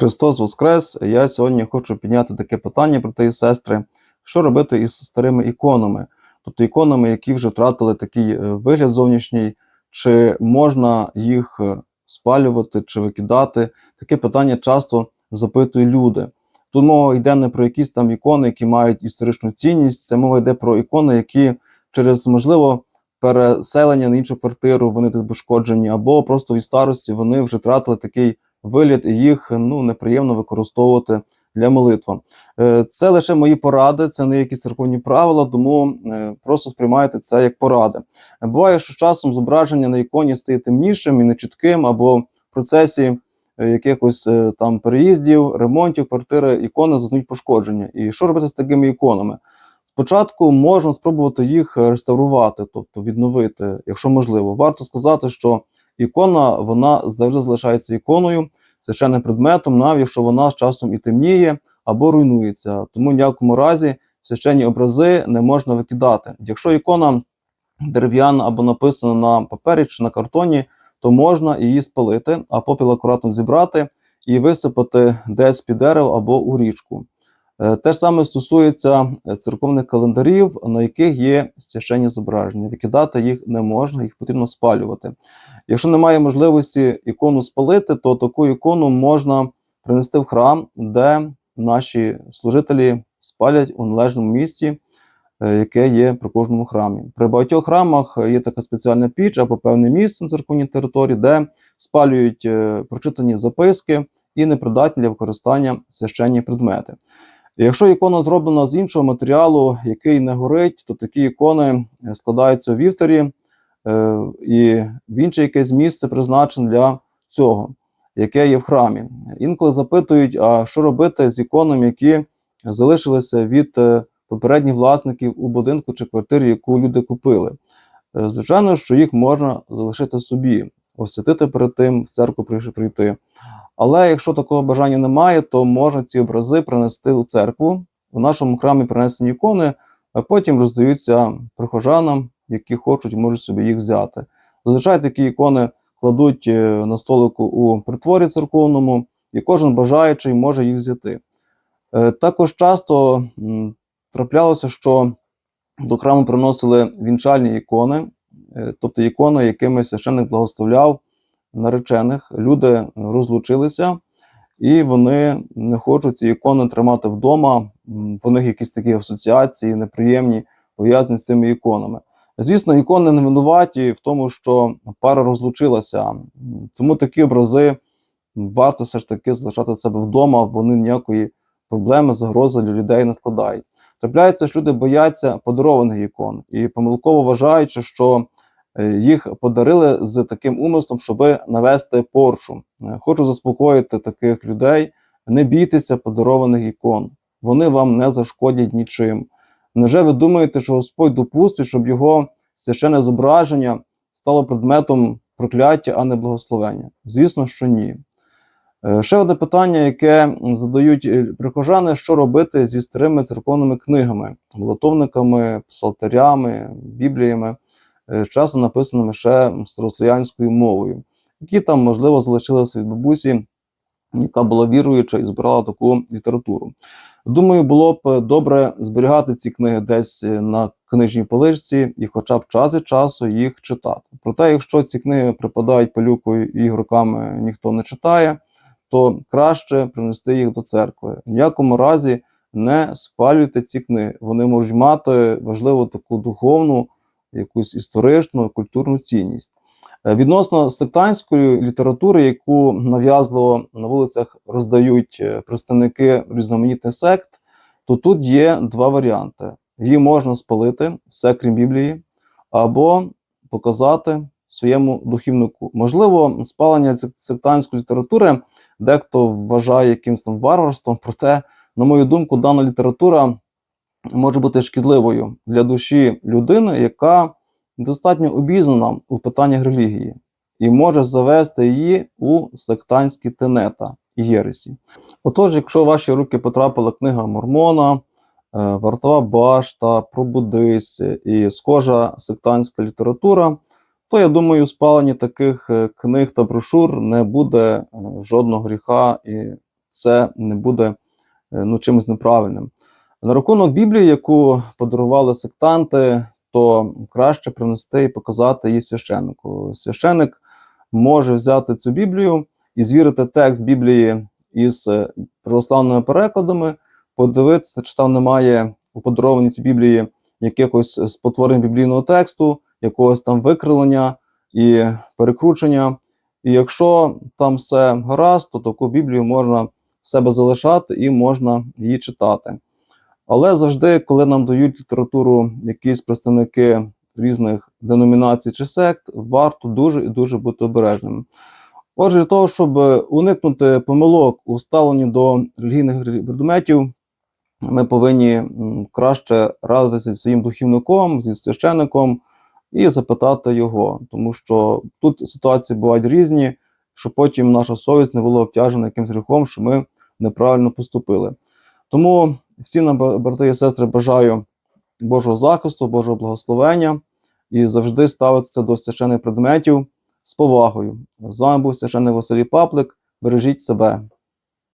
Христос Воскрес! Я сьогодні хочу підняти таке питання, брати і сестри, що робити із старими іконами, тобто іконами, які вже втратили такий е, вигляд зовнішній, чи можна їх е, спалювати чи викидати? Таке питання часто запитують люди. Тут мова йде не про якісь там ікони, які мають історичну цінність, це мова йде про ікони, які через можливо переселення на іншу квартиру вони тут пошкоджені, або просто від старості вони вже втратили такий і їх ну неприємно використовувати для молитви. Е, Це лише мої поради, це не якісь церковні правила, тому е, просто сприймайте це як поради. Буває, що часом зображення на іконі стає темнішим і нечітким, або в процесі е, якихось там переїздів, ремонтів квартири ікони зазнають пошкодження. І що робити з такими іконами? Спочатку можна спробувати їх реставрувати, тобто відновити, якщо можливо. Варто сказати, що ікона вона завжди залишається іконою, священним предметом, навіть якщо вона з часом і темніє або руйнується. Тому в ніякому разі священні образи не можна викидати. Якщо ікона дерев'яна або написана на папері чи на картоні, то можна її спалити, а попіл акуратно зібрати і висипати десь під дерево або у річку. Е, Те ж саме стосується е, церковних календарів, на яких є священні зображення. Викидати їх не можна, їх потрібно спалювати. Якщо немає можливості ікону спалити, то таку ікону можна принести в храм, де наші служителі спалять у належному місці, е, яке є при кожному храмі. При багатьох храмах є така спеціальна піч або певне місце на церковній території, де спалюють е, прочитані записки і непридатні для використання священні предмети. Якщо ікона зроблена з іншого матеріалу, який не горить, то такі ікони е, складаються у вівторі, і в інше якесь місце призначене для цього, яке є в храмі. Інколи запитують, а що робити з іконами, які залишилися від е, попередніх власників у будинку чи квартирі, яку люди купили. Е, Звичайно, що їх можна залишити собі, освятити перед тим, в церкву прийти. Але якщо такого бажання немає, то можна ці образи принести у церкву. В нашому храмі принесені ікони, а потім роздаються прихожанам, які хочуть, можуть собі їх взяти. Зазвичай такі ікони кладуть е, на столику у притворі церковному, і кожен бажаючий може їх взяти. Е, Також часто траплялося, що до храму приносили вінчальні ікони, е, тобто ікони, якими священник благословляв наречених. Люди розлучилися, і вони не хочуть ці ікони тримати вдома. В них якісь такі асоціації неприємні, пов'язані з цими іконами. Звісно, ікони не винуваті в тому, що пара розлучилася. Тому такі образи варто все ж таки залишати себе вдома, вони ніякої проблеми, загрози для людей не складають. Трапляється, що люди бояться подарованих ікон і помилково вважаючи, що е, їх подарили з таким умислом, щоб навести порчу. Е, Хочу заспокоїти таких людей: не бійтеся подарованих ікон, вони вам не зашкодять нічим. Невже ви думаєте, що Господь допустить, щоб його священне зображення стало предметом прокляття, а не благословення? Звісно, що ні. Е, Ще одне питання, яке задають е, прихожани, що робити зі старими церковними книгами, молотовниками, псалтарями, бібліями, е, часто написаними ще старослов'янською мовою, які там, можливо, залишилися від бабусі, яка була віруюча і збирала таку літературу. Думаю, було б добре зберігати ці книги десь е, на книжній поличці і хоча б час від часу їх читати. Проте, якщо ці книги припадають пилюкою і роками ніхто не читає, то краще принести їх до церкви. В ніякому разі не спалюйте ці книги. Вони можуть мати важливу таку духовну, якусь історичну, культурну цінність. Е, Відносно сектантської літератури, яку нав'язливо на вулицях роздають е, представники різноманітних сект, то тут є два варіанти: її можна спалити, все крім Біблії, або показати своєму духівнику. Можливо, спалення сек- сектантської літератури дехто вважає якимось там варварством, проте, на мою думку, дана література може бути шкідливою для душі людини, яка достатньо обізнана у питаннях релігії, і може завести її у сектантські тенета і єресі. Отож, якщо в ваші руки потрапила книга Мормона, е, Вартова башта, Пробудись і схожа сектантська література, то я думаю, спалення таких е, книг та брошур не буде е, жодного гріха і це не буде ну, чимось неправильним. На рахунок Біблії, яку подарували сектанти, то краще принести і показати її священнику. Священник може взяти цю Біблію і звірити текст Біблії із е, православними перекладами, подивитися, чи там немає у подарованій цій Біблії якихось спотворень біблійного тексту, якогось там викривлення і перекручення. І якщо там все гаразд, то таку Біблію можна в себе залишати і можна її читати. Але завжди, коли нам дають літературу якісь представники різних деномінацій чи сект, варто дуже і дуже бути обережним. Отже, для того, щоб уникнути помилок у ставленні до релігійних предметів, ми повинні краще радитися зі своїм духівником, зі священником і запитати його, тому що тут ситуації бувають різні, щоб потім наша совість не була обтяжена якимсь гріхом, що ми неправильно поступили. Тому всім нам, бра- брати і сестри, бажаю Божого захисту, Божого благословення і завжди ставитися до священних предметів з повагою. З вами був священник Василій Паплик. Бережіть себе.